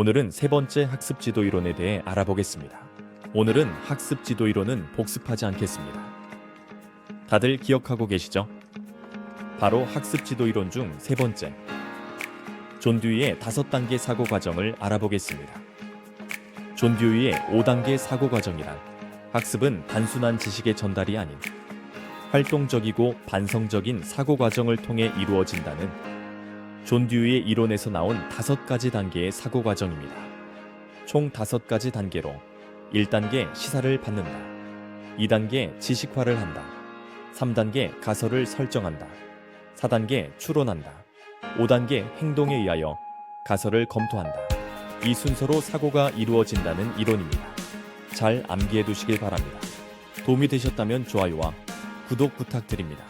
오늘은 세 번째 학습 지도 이론에 대해 알아보겠습니다. 오늘은 학습 지도 이론은 복습하지 않겠습니다. 다들 기억하고 계시죠? 바로 학습 지도 이론 중 세 번째. 존 듀이의 다섯 단계 사고 과정을 알아보겠습니다. 존 듀이의 5단계 사고 과정이란 학습은 단순한 지식의 전달이 아닌 활동적이고 반성적인 사고 과정을 통해 이루어진다는 존 듀이의 이론에서 나온 다섯 가지 단계의 사고 과정입니다. 총 다섯 가지 단계로 1단계 시사를 받는다. 2단계 지식화를 한다. 3단계 가설을 설정한다. 4단계 추론한다. 5단계 행동에 의하여 가설을 검토한다. 이 순서로 사고가 이루어진다는 이론입니다. 잘 암기해 두시길 바랍니다. 도움이 되셨다면 좋아요와 구독 부탁드립니다.